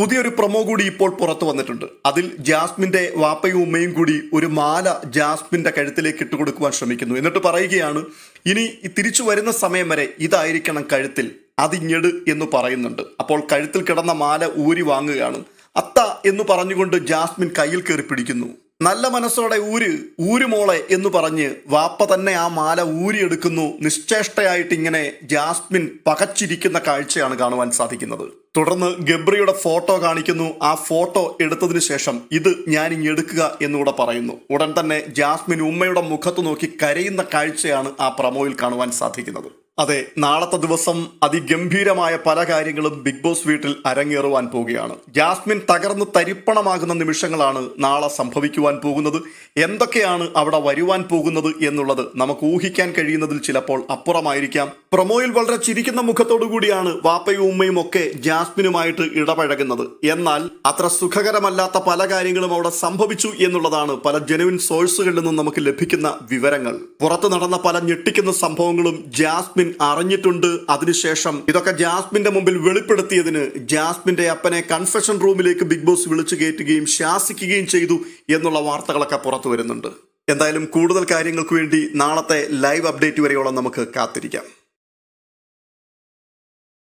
പുതിയൊരു പ്രൊമോ കൂടി ഇപ്പോൾ പുറത്തു വന്നിട്ടുണ്ട്. അതിൽ ജാസ്മിന്റെ വാപ്പയും ഉമ്മയും കൂടി ഒരു മാല ജാസ്മിന്റെ കഴുത്തിലേക്ക് ഇട്ട് ഇട്ടുകൊടുക്കുവാൻ ശ്രമിക്കുന്നു. എന്നിട്ട് പറയുകയാണ് ഇനി തിരിച്ചു വരുന്ന സമയം വരെ ഇതായിരിക്കണം കഴുത്തിൽ. അതിഞ്ഞെട് എന്ന് പറയുന്നുണ്ട്. അപ്പോൾ കഴുത്തിൽ കിടന്ന മാല ഊരി വാങ്ങുകയാണ്. അത്ത എന്ന് പറഞ്ഞുകൊണ്ട് ജാസ്മിൻ കയ്യിൽ കയറി പിടിക്കുന്നു. നല്ല മനസ്സോടെ ഊര് ഊര് മോളെ എന്ന് പറഞ്ഞ് വാപ്പ തന്നെ ആ മാല ഊരിയെടുക്കുന്നു. നിശ്ചേഷ്ടയായിട്ട് ഇങ്ങനെ ജാസ്മിൻ പകച്ചിരിക്കുന്ന കാഴ്ചയാണ് കാണുവാൻ സാധിക്കുന്നത്. തുടർന്ന് ഗബ്രിയുടെ ഫോട്ടോ കാണിക്കുന്നു. ആ ഫോട്ടോ എടുത്തതിന് ശേഷം ഇത് ഞാൻ ഇനി എടുക്കുക എന്നുകൂടെ പറയുന്നു. ഉടൻ തന്നെ ജാസ്മിൻ ഉമ്മയുടെ മുഖത്ത് നോക്കി കരയുന്ന കാഴ്ചയാണ് ആ പ്രമോയിൽ കാണുവാൻ സാധിക്കുന്നത്. അതെ നാളത്തെ ദിവസം അതിഗംഭീരമായ പല കാര്യങ്ങളും ബിഗ് ബോസ് വീട്ടിൽ അരങ്ങേറുവാൻ പോവുകയാണ്. ജാസ്മിൻ തകർന്ന് തരിപ്പണമാകുന്ന നിമിഷങ്ങളാണ് നാളെ സംഭവിക്കുവാൻ പോകുന്നത്. എന്തൊക്കെയാണ് അവിടെ വരുവാൻ പോകുന്നത് എന്നുള്ളത് നമുക്ക് ഊഹിക്കാൻ കഴിയുന്നതിൽ ചിലപ്പോൾ അപ്പുറമായിരിക്കാം. പ്രൊമോയിൽ വളരെ ചിരിക്കുന്ന മുഖത്തോടു കൂടിയാണ് വാപ്പയും ഉമ്മയും ഒക്കെ ജാസ്മിനുമായിട്ട് ഇടപഴകുന്നത്. എന്നാൽ അത്ര സുഖകരമല്ലാത്ത പല കാര്യങ്ങളും അവിടെ സംഭവിച്ചു എന്നുള്ളതാണ് പല ജനുവിൻ സോഴ്സുകളിൽ നിന്നും നമുക്ക് ലഭിക്കുന്ന വിവരങ്ങൾ. പുറത്തു നടന്ന പല ഞെട്ടിക്കുന്ന സംഭവങ്ങളും ജാസ്മിൻ അറിഞ്ഞിട്ടുണ്ട്. അതിനുശേഷം ഇതൊക്കെ ജാസ്മിന്റെ മുമ്പിൽ വെളിപ്പെടുത്തിയതിന് ജാസ്മിന്റെ അപ്പനെ കൺഫെഷൻ റൂമിലേക്ക് ബിഗ് ബോസ് വിളിച്ചു കയറ്റുകയും ശാസിക്കുകയും ചെയ്തു എന്നുള്ള വാർത്തകളൊക്കെ പുറത്തു വരുന്നുണ്ട്. എന്തായാലും കൂടുതൽ കാര്യങ്ങൾക്ക് വേണ്ടി നാളത്തെ ലൈവ് അപ്ഡേറ്റ് വരെയോളം നമുക്ക് കാത്തിരിക്കാം.